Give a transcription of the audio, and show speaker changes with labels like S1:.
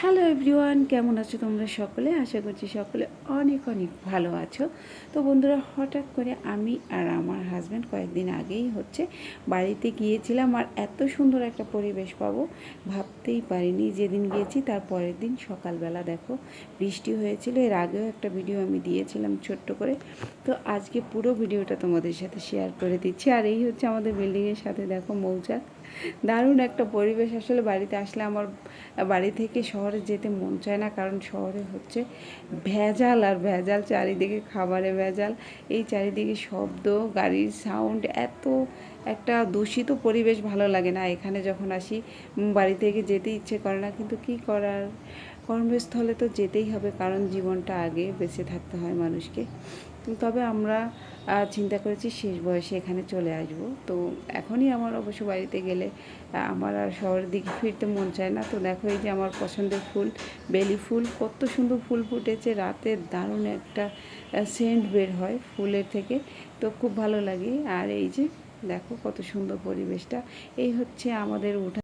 S1: Hello everyone, কেমন আছো তোমরা সকলে? আশা করছি সকলে অনেক অনেক ভালো আছো। তো বন্ধুরা, হঠাৎ করে আমি আর আমার হাজব্যান্ড কয়েকদিন আগেই হচ্ছে বাড়িতে গিয়েছিলাম আর এত সুন্দর একটা পরিবেশ পাবো, ভাবতেই পারিনি। যেদিন গিয়েছি তার পরের দিন সকালবেলা দেখো বৃষ্টি হয়েছিল। এর আগেও একটা ভিডিও আমি দিয়েছিলাম ছোট্ট করে। তো আজকে পুরো ভিডিওটা তোমাদের সাথে শেয়ার করে দিচ্ছি। আর এই হচ্ছে আমাদের বিল্ডিংয়ের সাথে দেখো মৌচাক। দারুণ একটা পরিবেশ। আসলে বাড়িতে আসলে আমার বাড়ি থেকে শহরে যেতে মন চায় না, কারণ শহরে হচ্ছে ভেজাল আর ভেজাল, চারিদিকে খাবারে ভেজাল। এই চারিদিকে শব্দ, গাড়ির সাউন্ড এত একটা দূষিত পরিবেশ ভালো লাগে না। এখানে যখন আসি বাড়ি থেকে যেতে ইচ্ছে করে না, কিন্তু কি করার? কর্মস্থলে তো যেতেই হবে, কারণ জীবনটা আগে বেঁচে থাকতে হয় মানুষকে। তবে আমরা চিন্তা করেছি শেষ বয়সে এখানে চলে আসব। তো এখনই আমার অবশ্য বাড়িতে গেলে আমার আর শহরের দিকে ফিরতে মন চায় না। তো দেখো এই যে আমার পছন্দের ফুল, বেলি ফুল, কত সুন্দর ফুল ফুটেছে। রাতে দারুণ একটা সেন্ট বের হয় ফুলের থেকে। তো খুব ভালো লাগে। আর এই যে দেখো কত সুন্দর পরিবেশটা। এই হচ্ছে আমাদের উঠা